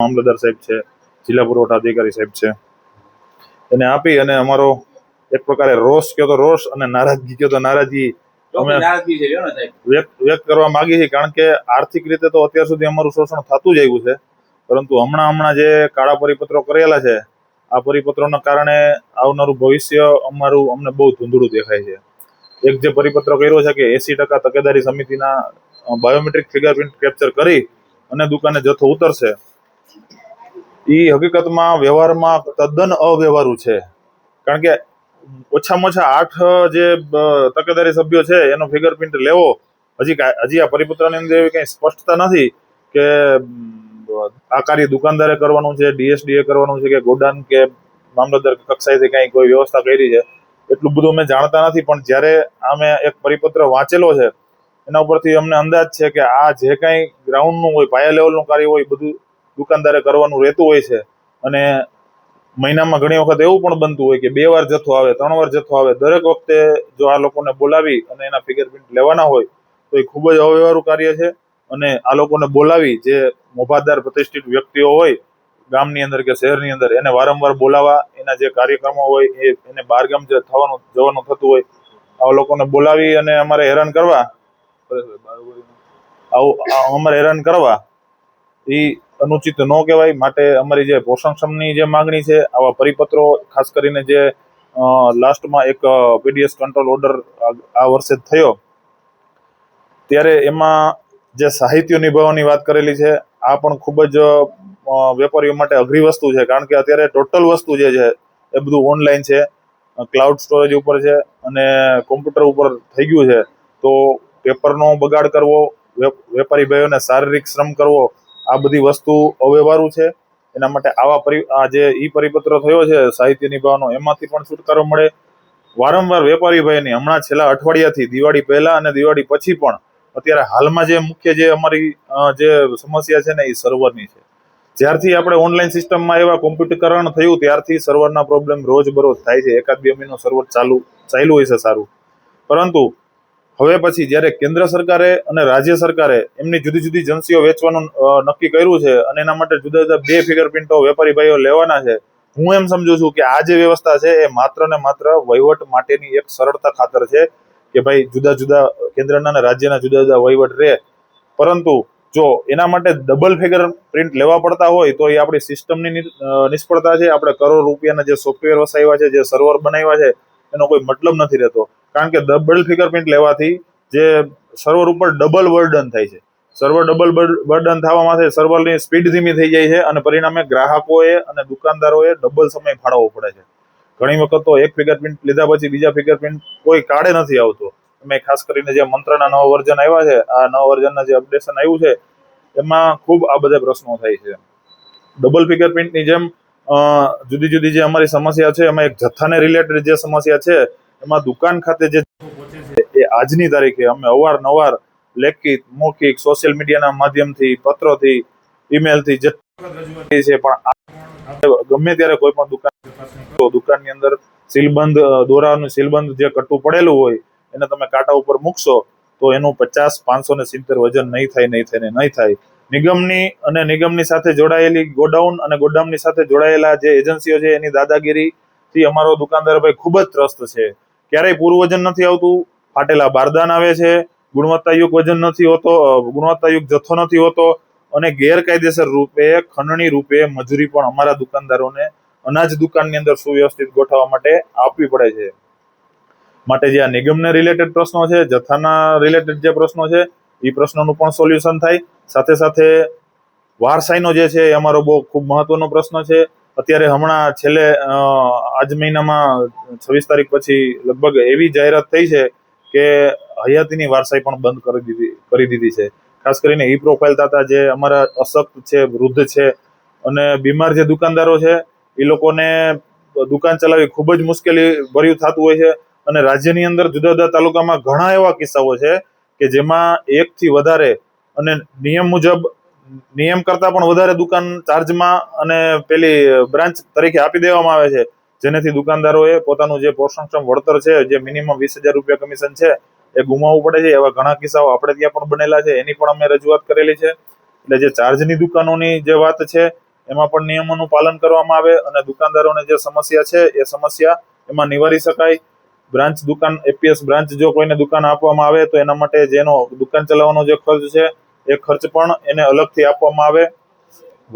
મામલતદાર સાહેબ છે જિલ્લા પુરવઠા અધિકારી સાહેબ છે. એને આપી અને અમારો એક પ્રકારે રોષ કયો તો રોષ અને નારાજગી કયો તો નારાજગી અમે વ્યક્ત કરવા માંગીએ છીએ કારણ કે આર્થિક રીતે તો અત્યાર સુધી અમારું શોષણ થતું જ આવ્યું છે. પરંતુ હમણાં હમણાં જે કાળા પરિપત્રો કરેલા છે આ પરિપત્રોના કારણે આવનારું ભવિષ્ય અમારું અમને બહુ ધૂંધળું દેખાય છે. એક જે પરિપત્ર કર્યો છે કે એસી ટકા તકેદારી સમિતિના બાયોમેટ્રિક ફિંગરપ્રિન્ટ કેપ્ચર કરી અને દુકાને જથ્થો ઉતરશે એ હકીકતમાં વ્યવહારમાં તદ્દન અવ્યવહારુ છે. કારણ કે ઓછામાં ઓછા આઠ જે તકેદારી સભ્યો છે, એનો ફિંગરપ્રિન્ટ લેવો, હજી હજી આ પરિપત્રની અંદર એવી કંઈ સ્પષ્ટતા નથી કે આ કાર્ય દુકાનદારે કરવાનું છે, ડીએસડીએ કરવાનું છે કે ગોડાઉન કે મામલતદાર કક્ષાએથી કંઈ કોઈ વ્યવસ્થા કરી છે, એટલું બધું અમે જાણતા નથી. પણ જ્યારે અમે એક પરિપત્ર વાંચેલો છે, એના ઉપરથી અમને અંદાજ છે કે આ જે કાંઈ ગ્રાઉન્ડનું હોય, પાયા લેવલનું કાર્ય હોય બધું દુકાનદારે કરવાનું રહેતું હોય છે. અને મહિનામાં ઘણી વખત એવું પણ બનતું હોય કે બે વાર જથ્થો આવે ત્રણ વાર જથ્થો આવે. દરેક વખતે જો આ લોકોને બોલાવી અને એના ફિંગરપ્રિન્ટ લેવાના હોય તો એ ખૂબ જ અવ્યવહારુ કાર્ય છે. અને આ લોકોને બોલાવી જે મોભાદાર પ્રતિષ્ઠિત વ્યક્તિઓ હોય ગામની અંદર કે શહેરની અંદર એને વારંવાર બોલાવા એના જે કાર્યક્રમો હોય એ એને બહારગામ જે થવાનું જવાનું થતું હોય આવા લોકોને બોલાવી અને અમારે હેરાન કરવા. આવું આ અમારે હેરાન કરવા. એ અનુચિત ન કહેવાય. માટે અમારી જે પોષણક્ષમની જે માંગણી છે, આવા પરિપત્રો, ખાસ કરીને જે લાસ્ટમાં એક પીડીએસ કંટ્રોલ ઓર્ડર આ વર્ષે થયો. ત્યારે એમાં જે સાહિત્ય નિભાવવાની વાત કરેલી છે, આ પણ ખૂબ જ વેપારીઓ માટે અઘરી વસ્તુ છે. કારણ કે અત્યારે ટોટલ વસ્તુ જે છે, એ બધું ઓનલાઈન છે ક્લાઉડ સ્ટોરેજ ઉપર છે અને કોમ્પ્યુટર ઉપર થઈ ગયું છે. તો પેપરનો બગાડ કરવો વેપારી ભાઈઓને શારીરિક શ્રમ કરવો આ બધી વસ્તુ અવ્યવહારુ છે. એના માટે આવા પરિ, આ જે ઈ પરિપત્ર થયો છે, સાહિત્ય ભાવનો એમાંથી પણ છુટકારો મળે. વારંવાર વેપારી ભાઈની હમણાં છેલ્લા અઠવાડિયાથી, દિવાળી પહેલા અને દિવાળી પછી પણ, અત્યારે હાલમાં જે મુખ્ય જે અમારી જે સમસ્યા છે ને એ સર્વરની છે. જ્યારથી આપણે ઓનલાઈન સિસ્ટમમાં એવા કોમ્પ્યુટરકરણ થયું, ત્યારથી સર્વરના પ્રોબ્લેમ રોજ બરોજ થાય છે. એકાદ બે મહિનો સર્વર ચાલુ, ચાલ્યું હોય છે સારું. પરંતુ હવે પછી જ્યારે કેન્દ્ર સરકારે અને રાજ્ય સરકારે એમની જુદી જુદી એજન્સીઓ વેચવાનું નક્કી કર્યું છે અને એના માટે જુદા જુદા બે ફિંગરપ્રિન્ટો વેપારી ભાઈઓ લેવાના છે, હું એમ સમજુ છું કે આ જે વ્યવસ્થા છે એ માત્ર ને માત્ર વહીવટ માટેની એક સરળતા ખાતર છે કે ભાઈ જુદા જુદા કેન્દ્રના અને રાજ્યના જુદા જુદા વહીવટ રહે. પરંતુ જો એના માટે ડબલ ફિગર પ્રિન્ટ લેવા પડતા હોય તો એ આપણી સિસ્ટમની નિષ્ફળતા છે. આપણે કરોડ રૂપિયાના જે સોફ્ટવેર વસાવ્યા છે, જે સર્વર બનાવ્યા છે, એનો કોઈ મતલબ નથી રહેતો. કારણ કે ડબલ ફિંગરપ્રિન્ટ લેવાથી જે સર્વર ઉપર ડબલ વર્ડન થાય છે. સર્વર ડબલ બર્ડન માટે સર્વરની સ્પીડ ધીમી થઈ જાય છે અને પરિણામે ગ્રાહકોએ અને દુકાનદારોએ ડબલ સમય ફાળવવો પડે છે. ઘણી વખત તો એક ફિંગરપ્રિન્ટ લીધા પછી બીજા ફિંગરપ્રિન્ટ કોઈ કાઢે નથી આવતો. અમે ખાસ કરીને જે મંત્રના નવા વર્ઝન આવ્યા છે, આ નવા વર્ઝનના જે અપડેશન આવ્યું છે, એમાં ખૂબ આ બધા પ્રશ્નો થાય છે. ડબલ ફિંગરપ્રિન્ટની જેમ જુદી જુદી જે અમારી સમસ્યા છે, એમાં એક જથ્થાને રિલેટેડ જે સમસ્યા છે એમાં દુકાન ખાતે જે એ આજની તારીખે અમે અવારનવાર લેખિત મૌખિક સોશિયલ મીડિયાના માધ્યમથી, પત્રોથી ઈમેલથી જે છે, પણ ગમે ત્યારે કોઈ પણ દુકાન દુકાનની અંદર સીલબંધ દોરાનું સીલબંધ જે કટ્ટું પડેલું હોય, એને તમે કાંટા ઉપર મૂકશો, તો એનું પચાસ, પાંચસો ને સિત્તેર વજન નહીં થાય નહીં થાય નહીં થાય. નિગમની અને નિગમની સાથે જોડાયેલી ગોડાઉન અને ગોડાઉનની સાથે જોડાયેલા જે એજન્સીઓ છે, એની દાદાગીરી થી અમારો દુકાનદાર ભાઈ ખૂબ જ ત્રસ્ત છે. ક્યારેય પૂરું વજન નથી આવતું. ફાટેલા બારદાન આવે છે. ગુણવત્તાયુક્ત વજન નથી હોતો ગુણવત્તાયુક્ત જથ્થો નથી હોતો અને ગેરકાયદેસર રૂપે, ખંડણી રૂપે મજૂરી પણ અમારા દુકાનદારોને અનાજ દુકાનની અંદર સુવ્યવસ્થિત ગોઠવવા માટે આપવી પડે છે. માટે જે આ નિગમને રિલેટેડ પ્રશ્નો છે, જથ્થાના રિલેટેડ જે પ્રશ્નો છે એ પ્રશ્નોનું પણ સોલ્યુશન થાય. સાથે સાથે વારસાઈનો જે છે, એ અમારો બહુ ખૂબ મહત્વનો પ્રશ્ન છે. અત્યારે હમણાં છેલ્લે આજ મહિનામાં છવ્વીસ તારીખ પછી લગભગ એવી જાહેરાત થઈ છે કે હયાતીની વારસાઈ પણ બંધ કરી દીધી કરી દીધી છે. ખાસ કરીને ઈ પ્રોફાઇલ તાતા જે અમારા અશક્ત છે, વૃદ્ધ છે અને બીમાર જે દુકાનદારો છે એ લોકોને દુકાન ચલાવવી ખૂબ જ મુશ્કેલી ભર્યું થતું હોય છે અને રાજ્યની અંદર જુદા જુદા તાલુકામાં ઘણા એવા કિસ્સાઓ છે કે જેમાં એકથી વધારે અને નિયમ મુજબ નિયમ કરતા પણ વધારે દુકાન ચાર્જમાં અને પેલી બ્રાન્ચ તરીકે આપી દેવામાં આવે છે. જેનાથી દુકાનદારોએ પોતાનું જે પોષણક્ષમ વળતર છે, જે મિનિમમ વીસ હજાર રૂપિયા કમિશન છે, એ ગુમાવવું પડે છે. એવા ઘણા કિસ્સાઓ આપણે ત્યાં પણ બનેલા છે. એની પણ અમે રજૂઆત કરેલી છે. એટલે જે ચાર્જની દુકાનોની જે વાત છે, એમાં પણ નિયમોનું પાલન કરવામાં આવે અને દુકાનદારોને જે સમસ્યા છે, એ સમસ્યા એમાં નિવારી શકાય. બ્રાન્ચ દુકાન, એપીએસ બ્રાન્ચ જો કોઈને દુકાન આપવામાં આવે તો એના માટે જેનો દુકાન ચલાવવાનો જે ખર્ચ છે એ ખર્ચ પણ એને અલગથી આપવામાં આવે.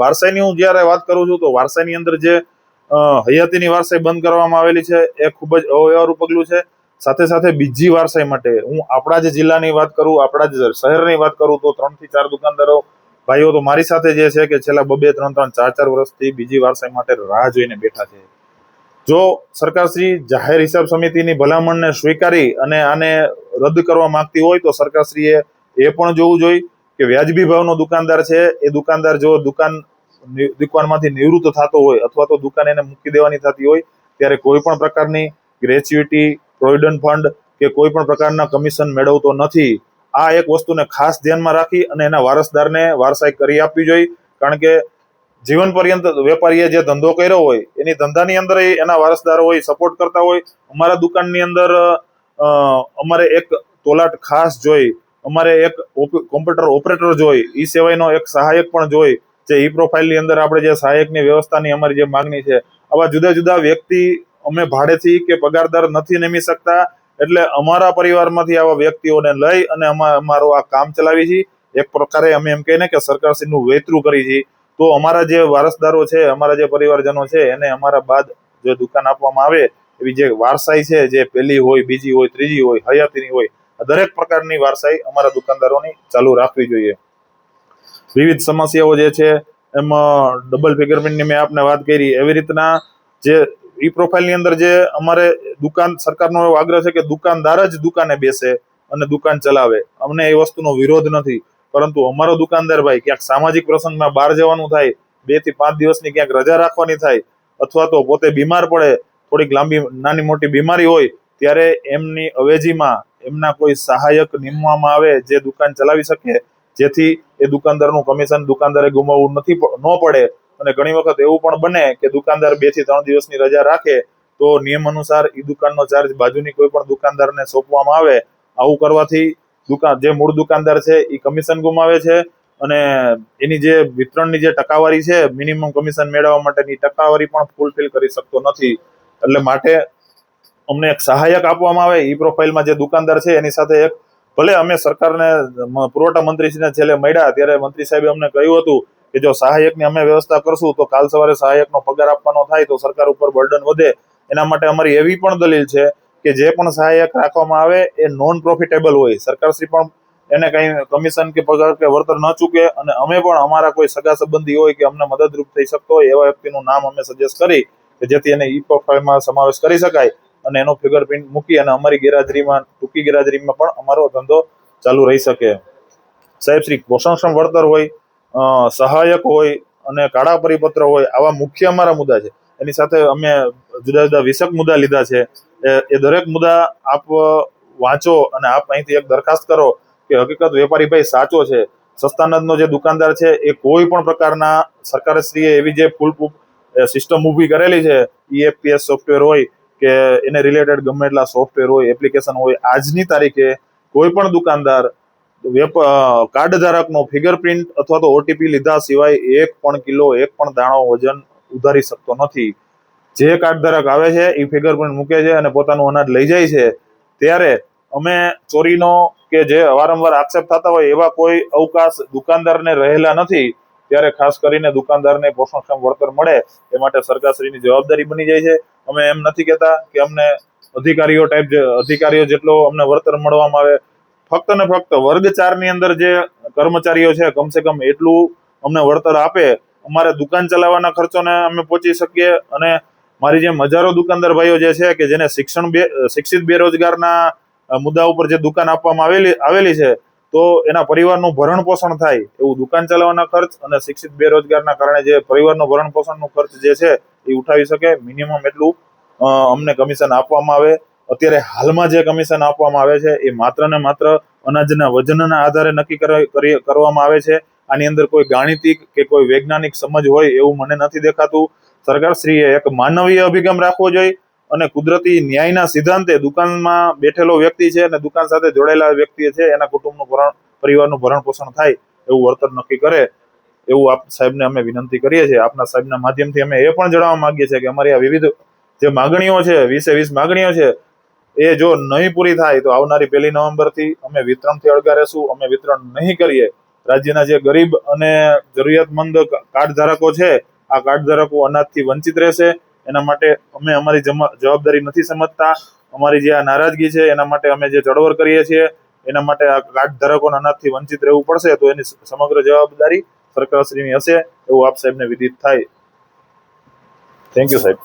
વારસાઈની હું જ્યારે વાત કરું છું તો વારસાઈની અંદર જે હયાતીની વારસાઈ બંધ કરવામાં આવેલી છે એ ખૂબ જ અવ્યવહારું પગલું છે. સાથે સાથે બીજી વારસાઈ માટે હું આપણા જ જિલ્લાની વાત કરું, આપણા જ શહેરની વાત કરું તો ત્રણથી ચાર દુકાનદારો, ભાઈઓ તો મારી સાથે જે છે કે છેલ્લા બબે ત્રણ ત્રણ, ચાર ચાર વર્ષથી બીજી વારસાઈ માટે રાહ જોઈને બેઠા છે. જો સરકારશ્રી જાહેર હિસાબ સમિતિની ભલામણને સ્વીકારી અને આને રદ કરવા માંગતી હોય તો સરકારશ્રીએ એ પણ જોવું જોઈએ. કે વ્યાજબી ભાવનો દુકાનદાર છે, એ દુકાનદાર જો દુકાન દુકાનમાંથી નિવૃત્ત થતો હોય અથવા તો દુકાન એને મૂકી દેવાની થતી હોય, ત્યારે કોઈ પણ પ્રકારની ગ્રેચ્યુટી પ્રોવિડન્ટ ફંડ કે કોઈ પણ પ્રકારના કમિશન મેળવતો નથી. આ એક વસ્તુને ખાસ ધ્યાનમાં રાખી અને એના વારસદારને વારસાઈ કરી આપવી જોઈએ. કારણ કે જીવન પર્યંત વેપારીએ જે ધંધો કર્યો હોય, એની ધંધાની અંદર એના વારસદારો હોય સપોર્ટ કરતા હોય. અમારા દુકાનની અંદર અમારે એક તોલાટ ખાસ જોઈ અમારે એક કોમ્પ્યુટર ઓપરેટર જોઈ. ઈ સિવાયનો એક સહાયક પણ જોઈ. જે ઈ પ્રોફાઇલની અંદર આપણે જે સહાયકની વ્યવસ્થાની અમારી જે માંગણી છે. આવા જુદા જુદા વ્યક્તિ અમે ભાડેથી કે પગારદાર નથી neમી શકતા. એટલે અમારા પરિવારમાંથી આવા વ્યક્તિઓને લઈ અને અમે અમારું આ કામ ચલાવી છીએ એક પ્રકારે અમે એમ કહીએ ને કે સરકારશ્રીનું વેતરું કરી છીએ તો અમારા જે વારસદારો છે, અમારા જે પરિવારજનો છે, એને અમારા બાદ જે દુકાન આપવામાં આવે, એવી જે વારસાઈ છે, જે પહેલી હોય, બીજી હોય, ત્રીજી હોય, હયાતીની હોય દરેક પ્રકારની વારસાઈ અમારા દુકાનદારોની ચાલુ રાખવી જોઈએ. વિવિધ સમસ્યાઓ જે છે, એમાં ડબલ ફિંગરપ્રિન્ટની મેં આપને વાત કરી. એવી રીતના જે ઈ પ્રોફાઇલની અંદર જે અમારે દુકાન, સરકારનો એવો આગ્રહ છે કે દુકાનદાર જ દુકાને બેસે અને દુકાન ચલાવે. અમને એ વસ્તુનો વિરોધ નથી. પરંતુ અમારો દુકાનદાર ભાઈ ક્યાંક સામાજિક પ્રસંગમાં બહાર જવાનું થાય, બેથી પાંચ દિવસની ક્યાંક રજા રાખવાની થાય, અથવા તો પોતે બીમાર પડે, થોડીક લાંબી, નાની મોટી બીમારી હોય, ત્યારે એમની અવેજીમાં એમના કોઈ સહાયક નીમવામાં આવે જે દુકાન ચલાવી શકે, જેથી એ દુકાનદારનું કમિશન દુકાનદારે ગુમાવવું નથી ન પડે. અને ઘણી વખત એવું પણ બને કે દુકાનદાર બેથી ત્રણ દિવસની રજા રાખે, તો નિયમ અનુસાર એ દુકાનનો ચાર્જ બાજુની કોઈ પણ દુકાનદારને સોંપવામાં આવે. આવું કરવાથી દુકાન, જે મૂળ દુકાનદાર છે એ કમિશન ગુમાવે છે. અને એની જે વિતરણની જે ટકાવારી છે મિનિમમ કમિશન મેળવવા માટેની ટકાવારી પણ ફૂલફિલ કરી શકતો નથી. એટલે માટે અમને એક સહાયક આપવામાં આવે ઈ પ્રોફાઇલમાં જે દુકાનદાર છે, એની સાથે એક ભલે અમે સરકારને પુરવઠા મંત્રીશ્રીને છેલ્લે મળ્યા, ત્યારે મંત્રી સાહેબે અમને કહ્યું હતું કે જો સહાયકની અમે વ્યવસ્થા કરશું, તો કાલ સવારે સહાયકનો પગાર આપવાનો થાય, તો સરકાર ઉપર બર્ડન વધે. એના માટે અમારી એવી પણ દલીલ છે કે જે પણ સહાયક રાખવામાં આવે, એ નોન પ્રોફિટેબલ હોય. સરકારશ્રી પણ એને કંઈ કમિશન કે પગાર કે વળતર ન ચૂકે, અને અમે પણ અમારા કોઈ સગા સંબંધી હોય કે અમને મદદરૂપ થઈ શકતો હોય, એવા વ્યક્તિનું નામ અમે સજેસ્ટ કરી, કે જેથી એને ઈ પ્રોફાઇલમાં સમાવેશ કરી શકાય. અને એનો ફિંગરપ્રિન્ટ મૂકી અને અમારી ગેરહાજરીમાં, ટૂંકી ગેરહાજરીમાં પણ અમારો ધંધો ચાલુ રહી શકે. સાહેબ, શ્રી પોષણક્ષમ વળતર હોય સહાયક હોય અને કાળા પરિપત્ર હોય, આવા મુખ્ય અમારા મુદ્દા છે. એની સાથે અમે જુદા જુદા વિષક મુદ્દા લીધા છે. એ- એ દરેક મુદ્દા આપ વાંચો અને આપ અહીંથી એક દરખાસ્ત કરો કે હકીકત વેપારી ભાઈ સાચો છે. સસ્તાનંદનો જે દુકાનદાર છે, એ કોઈ પણ પ્રકારના સરકારશ્રીએ એવી જે ફૂલ સિસ્ટમ ઊભી કરેલી છે ઈએફપીએસ સોફ્ટવેર હોય કે એને રિલેટેડ ગમે એટલા સોફ્ટવેર હોય એપ્લિકેશન હોય, આજની તારીખે કોઈ પણ દુકાનદાર વેપ કાર્ડ ધારકનો ફિંગરપ્રિન્ટ અથવા તો ઓટીપી લીધા સિવાય એક પણ કિલો, એક પણ દાણો વજન ઉધારી શકતો નથી. જે કાર્ડ ધારક આવે છે એ ફિંગરપ્રિન્ટ મૂકે છે અને પોતાનું અનાજ લઈ જાય છે, ત્યારે અમે ચોરીનો કે જે વારંવાર આક્ષેપ થતા હોય એવા કોઈ અવકાશ દુકાનદારને રહેલા નથી. ત્યારે ખાસ કરીને દુકાનદારને પોષણક્ષમ વળતર મળે, એ માટે સરકારશ્રીની જવાબદારી બની જાય છે. અમે એમ નથી કહેતા કે અમને અધિકારીઓ ટાઈપ અધિકારીઓ જેટલો અમને વળતર મળવામાં આવે, ફક્ત ને ફક્ત વર્ગ ચારની અંદર જે કર્મચારીઓ છે, કમસે કમ એટલું અમને વળતર આપે. અમારે દુકાન ચલાવવાના ખર્ચોને અમે પહોંચી શકીએ અને મારી જેમ હજારો દુકાનદાર ભાઈઓ જે છે કે જેને શિક્ષણ શિક્ષિત બેરોજગારના મુદ્દા ઉપર જે દુકાન આપવામાં આવેલી આવેલી છે તો એના પરિવારનું ભરણ પોષણ થાય એવું દુકાન ચલાવવાના ખર્ચ અને શિક્ષિત બેરોજગારના કારણે જે પરિવારનું ભરણ પોષણનું ખર્ચ જે છે એ ઉઠાવી શકે. મિનિમમ એટલું અમને કમિશન આપવામાં આવે. અત્યારે હાલમાં જે કમિશન આપવામાં આવે છે એ માત્ર ને માત્ર અનાજના વજનના આધારે નક્કી કર- કરી- કરવામાં આવે છે. આની અંદર કોઈ ગાણિતિક કે કોઈ વૈજ્ઞાનિક સમજ હોય એવું મને નથી દેખાતું. સરકારશ્રીએ એક માનવીય અભિગમ રાખવો જોઈએ. અને કુદરતી ન્યાયના સિદ્ધાંતે દુકાનમાં બેઠેલો વ્યક્તિ છે અને દુકાન સાથે જોડાયેલા વ્યક્તિ છે, એના કુટુંબનું ભરણ, પરિવારનું ભરણ પોષણ થાય એવું વળતર નક્કી કરે, એવું આપ સાહેબને અમે વિનંતી કરીએ છીએ. આપના સાહેબના માધ્યમથી અમે એ પણ જણાવવા માંગીએ છીએ કે અમારી આ વિવિધ જે માગણીઓ છે, વીસે વીસ માગણીઓ છે, એ જો નહીં પૂરી થાય તો આવનારી પહેલી નવેમ્બરથી અમે વિતરણથી અળગા રહેશું. અમે વિતરણ નહીં કરીએ. રાજ્યના જે ગરીબ અને જરૂરિયાતમંદ કાર્ડ ધારકો છે, આ કાર્ડ ધારકો અનાજથી વંચિત રહેશે. એના માટે અમે અમારી જવાબદારી નથી સમજતા. અમારી જે આ નારાજગી છે, એના માટે અમે જે ચળવળ કરીએ છીએ, એના માટે આ કાર્ડ ધારકોને અનાજથી વંચિત રહેવું પડશે, તો એની સમગ્ર જવાબદારી સરકારશ્રીની હશે, એવું આપ સાહેબને વિદિત થાય. થેન્ક યુ સાહેબ.